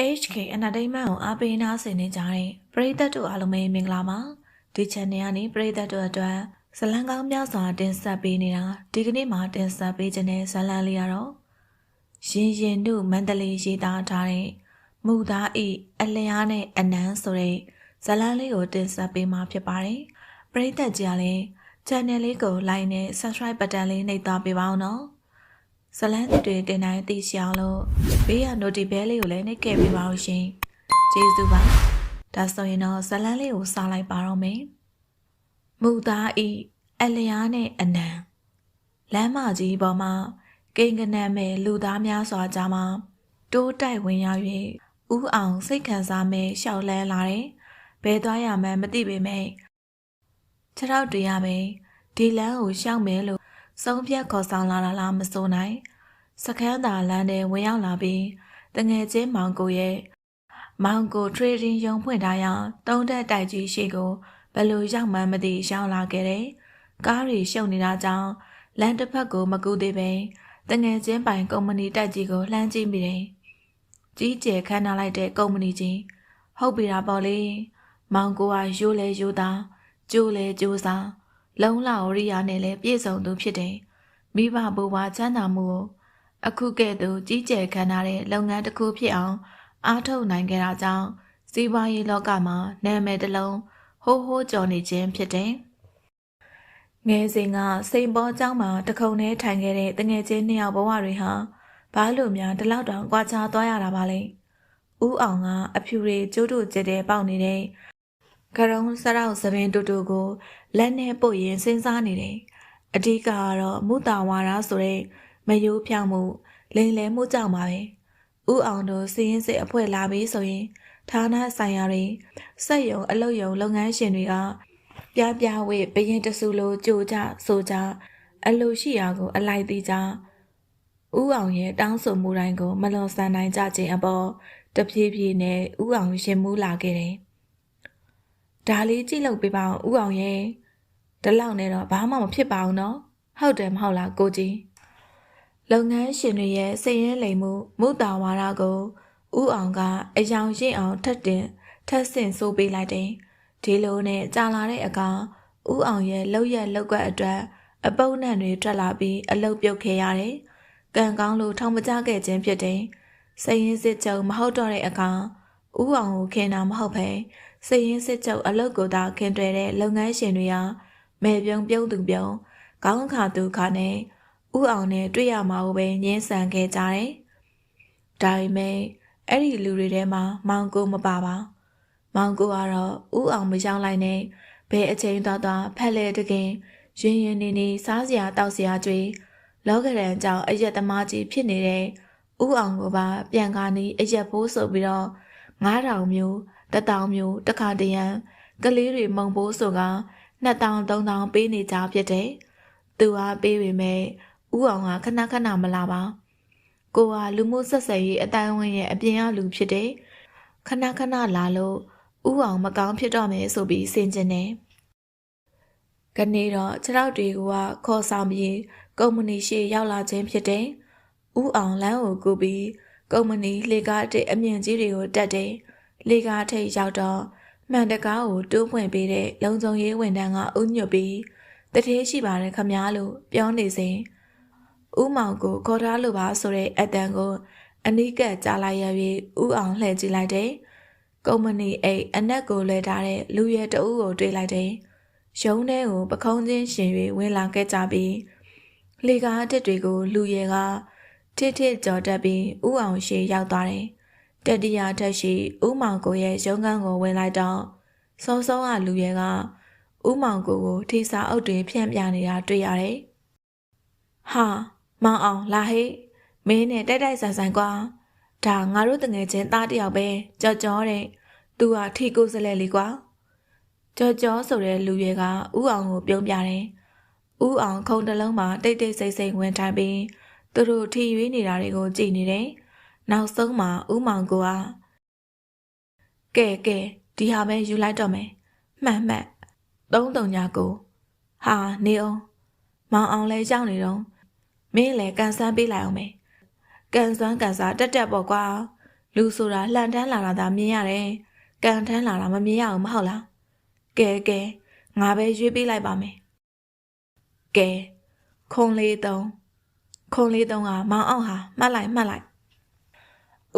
HK Entertainment ကိုအားပေးနာဆင်နေကြတဲ့ပရိသတ်တို့အားလုံးပဲမင်္ဂလာပါဒီ channel ကနေပရိသတ်တို့အတွက်ဇလံကောင်းများစွာတင်ဆက်ပေးနေတာဒီကနေ့မှတင်ဆက်ပေးခြင်းတဲ့ဇလံလေးရတော့ရင်ရင်တို့မန္တလေးရေးသားထားတဲ့မူသားဤအလျားနဲ့အနန်းဆိုတဲ့ဇလံလေးကိုတင်ဆက်ပေးမှာဖြစ်ပါတယ်ပရိသတ်ကြီးကလည်း channel လေးကို like နဲ့ subscribe button လေးနှိပ်သွားပေးပါဦးနော် ဇလံတွေတင်တိုင်းသိရှိအောင်လို့ဘေးက notification လေးကိုလည်းနှိပ်ခဲ့ပေးပါဦးရှင်ကျေးဇူးပါဒါဆိုရင်တော့ဇလံလေးကိုစားလိုက်ပါတော့မယ်မူသားဤအလျားနဲ့အနံလမ်းမကြီးပေါ်မှာကိန်းကနန်းမဲ့လူသားများစွာကြားမှာတိုးတိုက်ဝင်ရောက်၍ဥအောင်စိတ်ခံစားမဲ့ရှောက်လန်းလာတယ်ဘဲသွားရမှန်းမသိပေမဲ့ခြေထောက်တွေရမယ်ဒီလမ်းကိုရှောက်မယ်လို့ ဆုံးဖြတ်ခေါ်ဆောင်လာတာလားမစိုးနိုင်စကန်းသာလမ်းထဲဝင်ရောက်လာပြီးတငယ်ချင်းမောင်ကိုရဲ့မောင်ကို trading ရုံဖွင့်ထားရတုံးတက်တိုက်ကြီးရှိကိုဘယ်လိုရောက်မှန်းမသိရောက်လာခဲ့တယ်။ကားတွေရှုပ်နေတာကြောင့်လမ်းတစ်ဖက်ကိုမကူသေးပဲတငယ်ချင်းပိုင်ကုမ္ပဏီတိုက်ကြီးကိုလှမ်းကြည့်မိတယ်။ကြီးကျယ်ခမ်းနားလိုက်တဲ့ကုမ္ပဏီကြီးဟုတ်ပြီလားပေါ့လေ။မောင်ကိုကရိုးလဲရိုးသားကျိုးလဲကျိုးစား လုံလောက်ရိယာနဲ့လည်းပြည့်စုံသူဖြစ်တယ်။မိဘဘိုးဘွားချမ်းသာမှုကိုအခုကဲ့သို့ကြီးကျယ်ခမ်းနားတဲ့လုပ်ငန်းတစ်ခုဖြစ်အောင် အားထုတ်နိုင်ခဲ့တာကြောင့်စီးပွားရေးလောကမှာနာမည်တစ်လုံးဟိုးဟိုးကျော်နေခြင်းဖြစ်တယ်။ငယ်စဉ်ကစိန်ပေါ်ကျောင်းမှာတခုံနဲ့ထိုင်ခဲ့တဲ့တငယ်ချင်းနှစ်ယောက်ဘဝတွေဟာဘာလို့များဒီလောက်တောင်ကြွားချသွားရတာပါလဲ။ဦးအောင်ကအဖြူတွေကျိုးတို့ကျတဲ့ပေါက်နေတဲ့ ကရုံစရောက်သပင်တူတူကိုလက်နဲ့ပုတ်ရင်စဉ်းစားနေတယ်။အဓိကကတော့မူတာဝါဒဆိုတဲ့မယိုးဖြောင်းမှုလိန်လဲမှုကြောင့်ပါပဲ။ဦးအောင်တို့စီးရင်စစ်အဖွဲ့လာပြီးဆိုရင်ဌာနဆိုင်ရာတွေစက်ယုံအလုပ်ယုံလုပ်ငန်းရှင်တွေကပြပြဝေဘရင်တဆူလိုကြိုကြဆိုကြအလိုရှိရာကို အလိုက်သေးကြဦးအောင်ရဲ့တောင်းဆိုမှုတိုင်းကို မလွန်ဆန်နိုင်ကြခြင်းအပေါ်တဖြည်းဖြည်းနဲ့ဦးအောင်ရှင်မူးလာခဲ့တယ်။ ဒါလေးကြည့်လို့ပြပါအောင်ဦးအောင်ရဲ့ဒီလောက်နဲ့တော့ဘာမှမဖြစ်ပါဘူးနော်။ဟုတ်တယ်မဟုတ်လားကိုကြီး။လုပ်ငန်းရှင်တွေရဲ့စိတ်ရင်းလိမ်မှုမုတာဝါဒကိုဥအောင်ကအယောင်ရင့်အောင်ထပ်တင်ထပ်ဆင့်ဆိုးပေးလိုက်တယ်။ဒီလိုနဲ့ကြာလာတဲ့အခါဥအောင်ရဲ့လောက်ရက်လောက်ကွက်အတွက်အပုပ်နှံတွေထွက်လာပြီးအလုတ်ပြုတ်ခဲ့ရတယ်။ကံကောင်းလို့ထောင်မကြခဲ့ခြင်းဖြစ်တယ်။စိတ်ရင်းစစ်ချုပ်မဟုတ်တော့တဲ့အခါဥအောင်ကိုခင်တာမဟုတ်ပဲ စိတ်ရင်းစစ်ချုပ်အလုတ်ကိုသာခင်တွေ့တဲ့လုပ်ငန်းရှင်တွေဟာမဲပြုံပြုံးသူပြုံးကောင်းခါသူခါနဲ့ဥအောင်နဲ့တွေ့ရမှာကိုပဲညှင်းဆန်ခဲ့ကြတယ်။ဒါပေမဲ့အဲ့ဒီလူတွေထဲမှာမောင်ကိုမပါပါမောင်ကိုကတော့ဥအောင်မရောက်လိုက်နဲ့ဘယ်အချိန်သွားသွားဖက်လေတကင်ရင်ရင်နေနေစားစရာတောက်စရာကြွေလောကရန်ကြောင့်အရက်သမားကြီးဖြစ်နေတဲ့ဥအောင်ကိုပါပြန်ကားနေအရက်ဖိုးဆိုပြီးတော့9000မျိုး 1000မျိုးတခါတရံကလေးတွေမုံဖိုးဆိုက2000 3000ပေးနေကြဖြစ်တယ်သူကပေးပေမဲ့ဥအောင်ကခဏခဏမလာပါကိုဟာလူမှုဆက်ဆံရေးအတိုင်းအဝန်းရဲ့အပြင်အလူဖြစ်တယ်ခဏခဏလာလို့ဥအောင်မကောင်းဖြစ်တော့မယ်ဆိုပြီးစင်ကျင်တယ်ကနေတော့ခြေထောက်တွေကခေါ်ဆောင်ပြီးကုမ္ပဏီရှိရောက်လာခြင်းဖြစ်တယ်ဥအောင်လမ်းကိုကူပြီးကုမ္ပဏီလေကားတဲ့အမြင့်ကြီးတွေကိုတက်တယ် လေကားထိပ်ရောက်တော့မှန်တကားကိုတိုးဖွင့်ပေးတဲ့လုံခြုံရေးဝန်ထမ်းကဥညွတ်ပြီးတထေးရှိပါတယ်ခမ ्या လို့ပြောနေစဉ်ဦးမောင်ကိုခေါ်ထားလို့ပါဆိုတဲ့အတန်ကိုအနီးကပ်ကြားလိုက်ရပြီးဦးအောင်လှည့်ကြည့်လိုက်တယ်။ကုမ္ပဏီအိတ်အနက်ကိုလဲထားတဲ့လူရဲတအုပ်ကိုတွေ့လိုက်တယ်။ရုံးထဲကိုပခုံးချင်းရှင်၍ဝင်လာခဲ့ကြပြီးလေကားတက်တွေကိုလူရဲကထစ်ထစ်ကြော်တက်ပြီးဦးအောင်ရှေရောက်သွားတယ်။ တတိယထက်ရှိဦးမောင်ကိုရဲ့ရုံးခန်းကိုဝင်လိုက်တော့စောစောကလူရဲကဦးမောင်ကိုကိုထိစာအုပ်တွေဖြန့်ပြနေတာတွေ့ရတယ်။ဟာမောင်အောင်လာဟေ့မင်းနဲ့တိုက်တိုက်ဆန်ဆန်ကွာဒါငါတို့တငယ်ချင်းသားတယောက်ပဲကြော်ကြောတဲ့သူဟာထီကိုစလဲလေးကွာကြော်ကြောဆိုတဲ့လူရဲကဥအောင်ကိုပြုံးပြတယ်ဥအောင်ခုံတလုံးမှာတိတ်တိတ်ဆိတ်ဆိတ်ဝင်ထိုင်ပြီးသူတို့ထီရွေးနေတာတွေကိုကြည်နေတယ် နောက်ဆုံးမှာဥမောင်ကိုကကဲကဲဒီဟာပဲယူလိုက်တော့မယ်မှန်မှန်သုံးတုံညာကိုဟာနေအောင်မောင်အောင်လဲကြောက်နေတော့မင်းလည်းကန်ဆန်းပေးလိုက်အောင်မယ်ကန်စွမ်းကန်စားတက်တက်ပေါ့ကွာလူဆိုတာလှန်တန်းလာတာသာမြင်ရတယ်။ကန်ထန်းလာတာမမြင်ရဘူးမဟုတ်လား။ကဲကဲငါပဲရွေးပေးလိုက်ပါမယ်။ကဲခုံလေးတုံးခုံလေးတုံးကမောင်အောင်ဟာမှတ်လိုက်မှတ်လိုက်။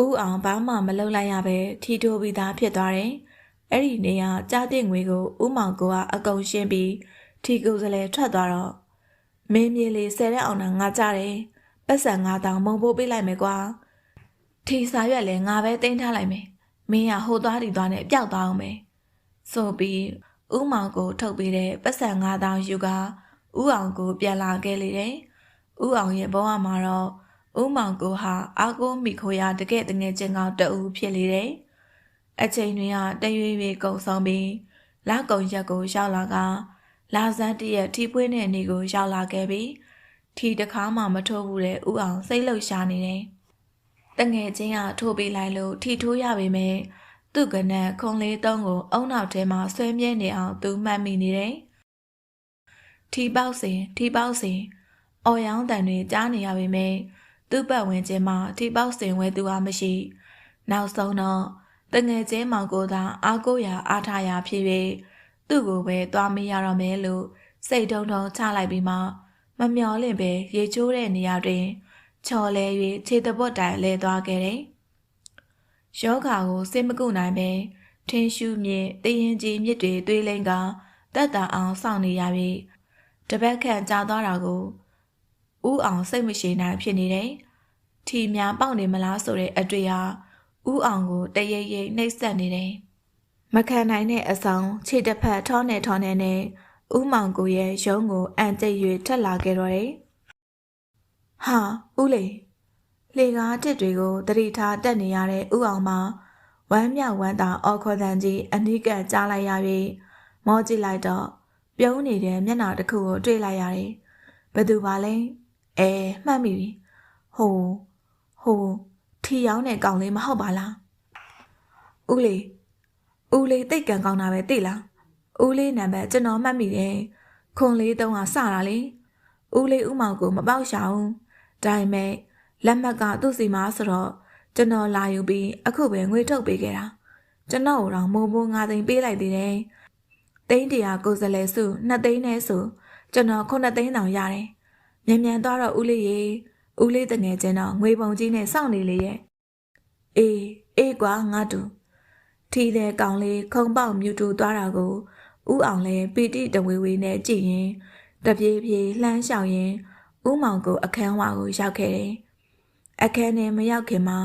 ဦးအောင်ဘာမှမလုပ်လိုက်ရပဲထီထိုးပြီးသားဖြစ်သွားတယ်။အဲ့ဒီနေရာကြားတဲ့ငွေကိုဦးမောင်ကအကုံရှင်းပြီးထီကူစလဲထွက်သွားတော့မင်းမြေလေးဆယ်တဲ့အောင်တာငါကြတယ်။ပတ်စံငါတောင်မုံပိုးပေးလိုက်မယ်ကွာ။ထီစာရွက်လည်းငါပဲတင်ထားလိုက်မယ်။မင်းကဟိုသွားဒီသွားနဲ့ပျောက်သွားအောင်မယ်။ဆိုပြီးဦးမောင်ကိုထုတ်ပေးတဲ့ပတ်စံငါတောင်ယူကဦးအောင်ကိုပြန်လာခဲ့လေတယ်။ဦးအောင်ရဲ့ဘဝမှာတော့ ဦးမောင်ကိုဟာအာကိုမိခိုရာတကယ်တငယ်ချင်းကောင်တအူဖြစ်လေတယ်။အချိန်တွေကတရွေ့ရွေ့ကုံဆောင်ပြီးလာကုံရက်ကိုရောက်လာကလာဇန်တရဲ့ထီပွေးတဲ့နေကိုရောက်လာခဲ့ပြီးထီတစ်ခါမှမထိုးဘူးတဲ့ဥအောင်စိတ်လှုပ်ရှားနေတယ်။တငယ်ချင်းကထိုးပေးလိုက်လို့ထီထိုးရပေမဲ့သူ့ကနက်ခုံလေးတုံးကိုအုံနောက်ထဲမှာဆွဲမြဲနေအောင်သူမှတ်မိနေတယ်။ထီပေါက်စဉ်ထီပေါက်စဉ်အော်ရောင်းတန်တွေကြားနေရပေမဲ့ သူ့ပတ်ဝန်းကျင်မှာထီပေါက်စဉ်ဝဲသူအားမရှိ။နောက်ဆုံးတော့တငယ်ချင်းမောင်ကိုသာအားကိုးရာအားထားရာဖြစ်၍သူ့ကိုပဲသွားမရတော့မယ်လို့စိတ်ထုံထုံချလိုက်ပြီးမှမမျော်လင့်ပဲရေချိုးတဲ့နေရာတွင် ချော်လဲ၍ခြေတပွတ်တိုင်လဲသွားခဲ့တယ်။ယောဂါကိုစိတ်မကုနိုင်ပဲထင်းရှူးမြင့်တရင်ကြီးမြစ်တွေသွေးလိမ့်ကတက်တာအောင်စောင့်နေရပြီးတပတ်ခန့်ကြာသွားတာကို ဥအောင်စိတ်မရှိနိုင်ဖြစ်နေတယ်။ထီများပေါက်နေမလားဆိုတဲ့အတွေ့ဟာဥအောင်ကိုတရိပ်ရိပ်နှိပ်စက်နေတယ်။မခံနိုင်တဲ့အဆောင်ခြေတစ်ဖက်ထောနဲ့ထောနဲ့နဲ့ဥမောင်ကိုရဲ့ရုံးကိုအန်ကျိတ်၍ထက်လာခဲ့တော့တယ်။ဟာဦးလေလေကားတစ်တွေကိုတတိထားတက်နေရတဲ့ဥအောင်မှာဝမ်းမြောက်ဝမ်းသာအော်ခေါ်တန်ကြီးအနိကကြားလိုက်ရ၍မောကြည့်လိုက်တော့ပြုံးနေတဲ့မျက်နှာတစ်ခုကိုတွေ့လိုက်ရတယ်။ဘယ်သူပါလဲ။ အဲမှတ်မိပြီ။ဟိုဟိုထီရောင်းတဲ့ကောင်လေးမဟုတ်ပါလား။ဦးလေးဦးလေးတိတ်ကန်ကောင်းတာပဲသိလား။ဦးလေးနံပါတ်ကျွန်တော်မှတ်မိတယ်။ခွန်လေးတုံးကစတာလေ။ဦးလေးဦးမောင်ကိုမပေါက်ရှာဘူး။ဒါပေမဲ့လက်မှတ်ကသူ့စီမှာဆိုတော့ကျွန်တော်လာယူပြီးအခုပဲငွေထုတ်ပေးခဲ့တာ။ကျွန်တော်တော့မိုးမိုးငါသိန်းပေးလိုက်သေးတယ်။သိန်းတရာကိုစလဲစုနှစ်သိန်းနဲ့ဆိုကျွန်တော်ခုနှစ်သိန်းတောင်ရတယ်။ မြန်မြန်သွားတော့ဦးလေးရေဦးလေးတငယ်ချင်းတော့ငွေပုံကြီးနဲ့စောင့်နေလေရဲ့။အေးအေးကွာငါတူထီတဲ့ကောင်လေးခုံပေါက်မြူတူသွားတာကိုဥအောင်လဲပီတိတဝေဝေနဲ့ကြည့်ရင်တပြေးပြေးလှမ်းလျှောက်ရင်ဥမောင်ကိုအခန်းဝါကိုရောက်ခဲ့တယ်။အခန်းထဲမရောက်ခင်မှာ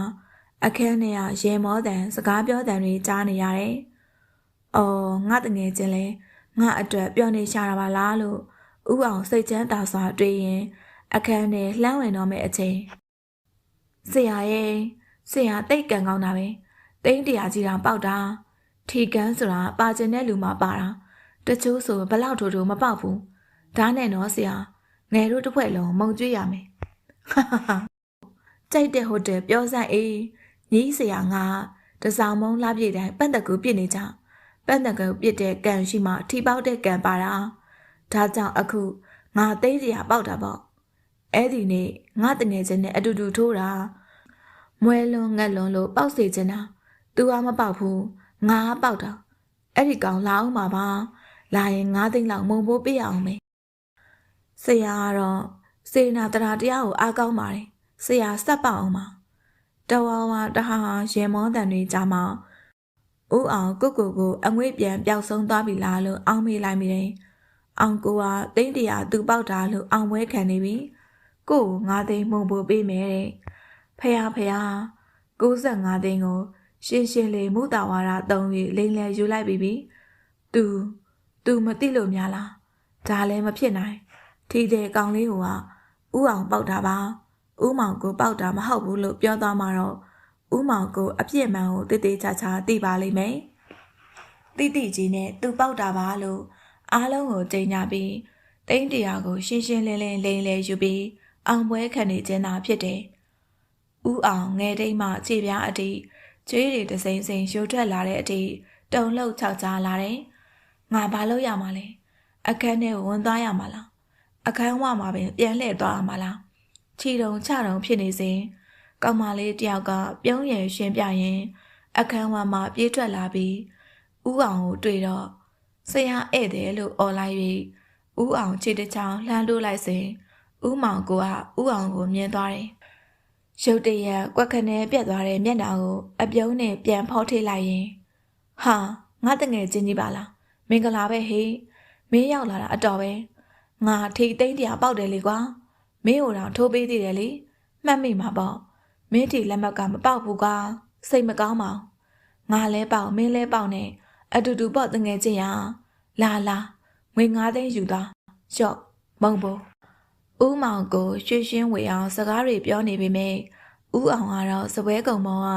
အခန်းထဲကရေမောတန်စကားပြောတန်တွေကြားနေရတယ်။အော်ငါတငယ်ချင်းလဲငါအတွက်ပြောနေရှာတာပါလားလို့ ဥအောင်စိတ်ချမ်းသာစွာတွေးရင် အခန်းထဲလှမ်းဝင်တော့မယ့်အချိန်ဆရာရဲ့ဆရာတိတ်ကန်ကောင်းတာပဲတိန်းတရာကြီးတာပေါက်တာထီကန်းဆိုတာပါကျင်တဲ့လူမှပါတာတချို့ဆိုဘလောက်ထိုးထိုးမပေါက်ဘူးဒါနဲ့တော့ဆရာငယ်တို့တစ်ဖွဲ့လုံးမုံကျွေးရမယ်ကြိုက်တဲ့ဟိုတယ်ပြောစမ်းအေးညီးဆရာငါတစောင်းမုံလှပြည့်တိုင်းပန့်တကူပြစ်နေကြပန့်တကူပြစ်တဲ့ကံရှိမှထီပေါက်တဲ့ကံပါတာ ဒါကြောင့်အခုငါသိစရာပေါက်တာပေါ့အဲ့ဒီနေ့ငါတငယ်ချင်းနဲ့အတူတူထိုးတာမွဲလွန်ငက်လွန်လို့ပေါက်စေချင်တာသူကမပေါက်ဘူးငါပေါက်တာအဲ့ဒီကောင်လာအောင်ပါပါလာရင်ငါးသိန်းလောက်မုံဖို့ပေးအောင်မယ်ဆရာကတော့စေနာတရာတရားကိုအားကောင်းပါတယ်ဆရာစက်ပေါအောင်ပါတဝါဝါတဟာဟာရေမောတန်တွေကြားမှာဦးအောင်ကုတ်ကုတ်ကိုအငွေ့ပြန်ပျောက်ဆုံးသွားပြီလားလို့အောင်းမေးလိုက်မိတယ် အောင်ကိုကတိမ့်တရာသူပေါက်တာလို့အောင်ပွဲခံနေပြီကို့ငါးသိန်းမှုံဖို့ပေးမယ်တဲ့ဖះဖះ65သိန်းကို ရှင်းရှင်းလေးမူတာဝါဒသုံးပြီးလိန်လည်ယူလိုက်ပြီးပြီ။ तू तू မသိလို့များလား။ဒါလည်းမဖြစ်နိုင်။ထီတဲ့ကောင်လေးကဥအောင်ပေါက်တာပါ။ဥမောင်ကိုပေါက်တာမဟုတ်ဘူးလို့ပြောသွားမှတော့ဥမောင်ကိုအပြစ်မှန်ကိုတိတိကျကျသိပါလိမ့်မယ်။တိတိကြီးနဲ့သူပေါက်တာပါလို့ အားလုံးကိုကြင်ညာပြီးတိန်းတရာကိုရှင်းရှင်းလင်းလင်းလိန်လည်ယူပြီးအောင်ပွဲခံနေခြင်းသာဖြစ်တယ်။ဥအောင်ငယ်တိတ်မှခြေပြားအတိကျွေးတွေတစိမ့်စိမ့်ရှိုးထွက်လာတဲ့အထိတုံလှုပ်ခြောက်ကြားလာတယ်။ငါဘာလုပ်ရမှာလဲ။အခန်းထဲကိုဝင်သွားရမှာလား။အခန်းဝမှာပင်ပြန်လှည့်သွားရမှာလား။ခြေတုံချတုံဖြစ်နေစဉ်ကောင်မလေးတယောက်ကပြုံးရည်ရှင်းပြရင်အခန်းဝမှာပြေးထွက်လာပြီးဥအောင်ကိုတွေ့တော့ ဆရာဧည့်တယ်လို့អော်လိုက်၍ဥအောင်ခြေတစ်ချောင်းလှမ်းတိုးလိုက်စဉ်ဥမောင်ကိုကဥအောင်ကိုမြင်သွားတယ်။ရုတ်တရက်ကွက်ခနဲပြက်သွားတဲ့မျက်နှာကိုအပြုံးနဲ့ပြန်ဖောက်ထိလိုက်ရင်ဟာငါတငယ်ချင်းကြီးပါလားမင်္ဂလာပဲဟေးမင်းရောက်လာတာအတော်ပဲငါထိတ်သိမ်းတရားပေါက်တယ်လေကွာမင်းဟိုတော့ထိုးပေးသေးတယ်လေမှတ်မိမှာပေါ့မင်းတီလက်မှတ်ကမပေါက်ဘူးကွာစိတ်မကောင်းပါဘူးငါလဲပေါက်မင်းလဲပေါက်နဲ့ အတူတူပေါ့တငယ်ချင်းရလာလာငွေ9သိန်းယူသွားရှော့မုံဖို့ဦးမောင်ကိုရွှေရှင်းဝေအောင်စကားတွေပြောနေပေမဲ့ဦးအောင်ကတော့စပွဲကုံမောင်က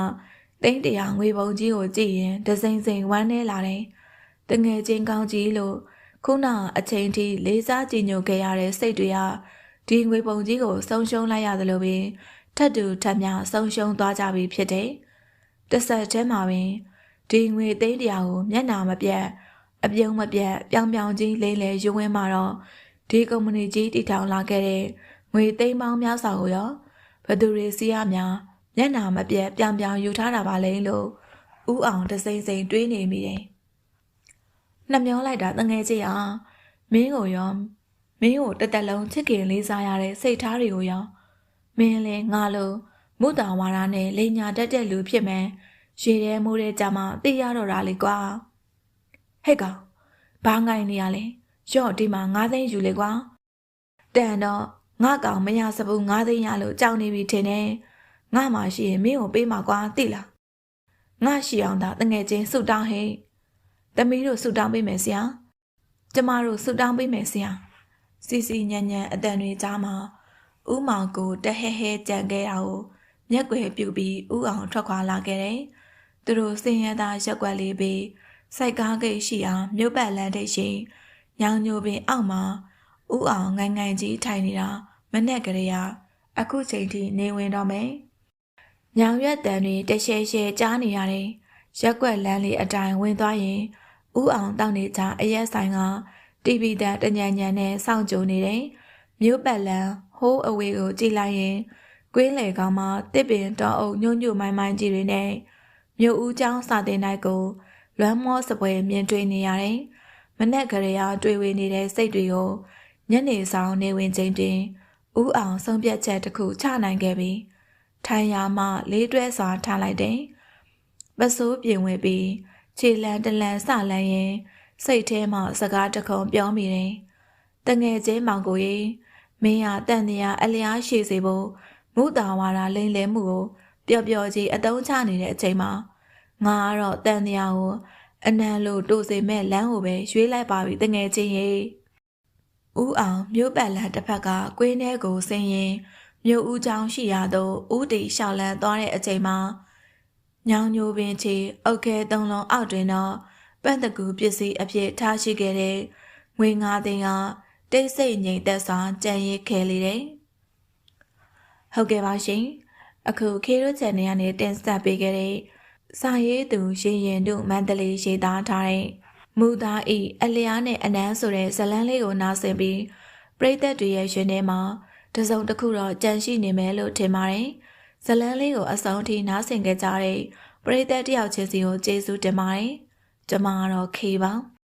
တိန်းတရာငွေပုံကြီးကိုကြည့်ရင်ဒစိမ့်စိမ့်ဝမ်းနေလာတယ်တငယ်ချင်းကောင်းကြီးလို့ခုနအချိန်ထိလေးစားကြည်ညိုခဲ့ရတဲ့စိတ်တွေကဒီငွေပုံကြီးကိုဆုံးရှုံးလိုက်ရသလိုပင်ထပ်တူထပ်မြဆုံးရှုံးသွားကြပြီဖြစ်တယ်။တစ်ဆက်တည်းမှာပင် ဒီငွေသိန်းတရားကိုမျက်နာမပြတ်အပြုံးမပြတ်ပြောင်ပြောင်ကြီးလေးလဲယူဝင်းမှာတော့ဒီကုမ္ပဏီကြီးတည်ထောင်လာခဲ့တဲ့ငွေသိန်းပေါင်းများစွာကိုရောဘသူတွေစီးရများမျက်နာမပြတ်ပြောင်ပြောင်ယူထားတာပါလေလို့ဥအောင်တစိမ့်စိမ့်တွေးနေမိတယ်။နှမျောလိုက်တာတငယ်ချင်းအားမင်းကိုရောမင်းကိုတက်တက်လုံးချစ်ခင်လေးစားရတဲ့စိတ်ထားတွေကိုရောမင်းလည်းငါလိုမုတာဝါဒနဲ့လိန်ညာတက်တဲ့လူဖြစ်မယ် ရေထဲမိုးတဲ့ကြမှာသိရတော့တာလေကွာဟဲ့ကောင်ဘာငိုင်နေရလဲရော့ဒီမှာ9သိန်းယူလေကွာတန်တော့ငါကောင်မရစဘူး9သိန်းရလို့ကြောက်နေပြီထင်တယ်ငါမှရှိရင်မင်းကိုပေးမှာကွာသိလားငါရှိအောင်သာတငယ်ချင်းဆူတောင်းဟဲ့သမီးတို့ဆူတောင်းပေးမယ်ဆရာကျမတို့ဆူတောင်းပေးမယ်ဆရာစီစီညံ့ညံ့အတန်တွေကြားမှာဥမောင်ကိုတဟဲဟဲကြံခဲ့တာကိုမျက်ွယ်ပြုတ်ပြီးဥအောင်ထွက်ခွာလာခဲ့တယ်။ သူတို့စင်ရသားရက်ွက်လေးပြီးစိုက်ကားဂိတ်ရှိအောင်မြို့ပတ်လန်းထိပ်ရှိညောင်ညိုပင်အောက်မှာဥအောင်ငိုင်ငိုင်ကြီးထိုင်နေတာမနဲ့ကလေးကအခုချိန်ထိနေဝင်တော့မယ်။ညောင်ရွက်တန်တွေတရှဲရှဲကြားနေရတယ်။ရက်ွက်လန်းလေးအတိုင်းဝင်သွားရင်ဥအောင်တောက်နေကြအရက်ဆိုင်ကတီဗီတန်တညံညံနဲ့စောင့်ကြိုနေတယ်။မြို့ပတ်လန်းဟိုးအဝေးကိုကြည့်လိုက်ရင်ကွင်းလေကောင်းမှာတစ်ပင်တောအုပ်ညွန့်ညွန့်မိုင်းမိုင်းကြီးတွေနဲ့ မြို့ဦးကျောင်းစာတင်တိုက်ကိုလွမ်းမောစပွဲမြင်တွေ့နေရတယ်။မနက်ကလေးကတွေ့ဝေနေတဲ့စိတ်တွေကိုညနေဆောင်နေဝင်ချိန်တွင်ဥအောင်ဆုံးဖြတ်ချက်တစ်ခုချနိုင်ခဲ့ပြီးထိုင်ရာမှလေးတွဲစွာထားလိုက်တယ်။ပစိုးပြင်ဝင်ပြီးခြေလန်းတလန်စလန်းရင်စိတ်ထဲမှာစကားတခုံပြောမိတယ်။တငယ်ချင်းမောင်ကိုကြီးမင်းဟာတန်တရားအလျားရှိစေဖို့မုတာဝါဒလိမ့်လဲမှုကိုပျော်ပျော်ကြီးအတုံးချနေတဲ့အချိန်မှာ ငါကတော့တန်တရားကိုအနံလို့တို့စေမဲ့လမ်းကိုပဲရွေးလိုက်ပါပြီတငယ်ချင်းရေဦးအောင်မြို့ပတ်လန်တစ်ဖက်ကကွင်းထဲကိုဆင်းရင်မြို့ဦးချောင်းရှိရသောဦးတီရှောက်လန်းသွားတဲ့အချိန်မှာညောင်ညိုပင်ချီအုတ်ခဲသုံးလုံးအောက်တွင်တော့ပန့်တကူပစ္စည်းအဖြစ်ထားရှိခဲ့တဲ့ငွေငါးသိန်းကတိတ်ဆိတ်ငြိမ်သက်စွာကြံရစ်ခဲလေတယ်။ဟုတ်ကဲ့ပါရှင်။အခုခေရိုချန်နယ်ကနေတင်ဆက်ပေးခဲ့တဲ့ စာရေးသူရေရင်တို့မန္တလေးရေးသားထားတဲ့မူသားဤအလျားနဲ့အနမ်းဆိုတဲ့ဇလန်းလေးကိုနားဆင်ပြီးပရိသတ်တွေရဲ့ရှင်ထဲမှာတစုံတစ်ခုတော့ကြံရှိနေမယ်လို့ထင်ပါတယ်။ဇလန်းလေးကိုအဆုံးထိနားဆင်ကြတဲ့ပရိသတ်တယောက်ချင်းစီကိုကျေးဇူးတင်ပါတယ်။ကျွန်မကတော့ခေပါ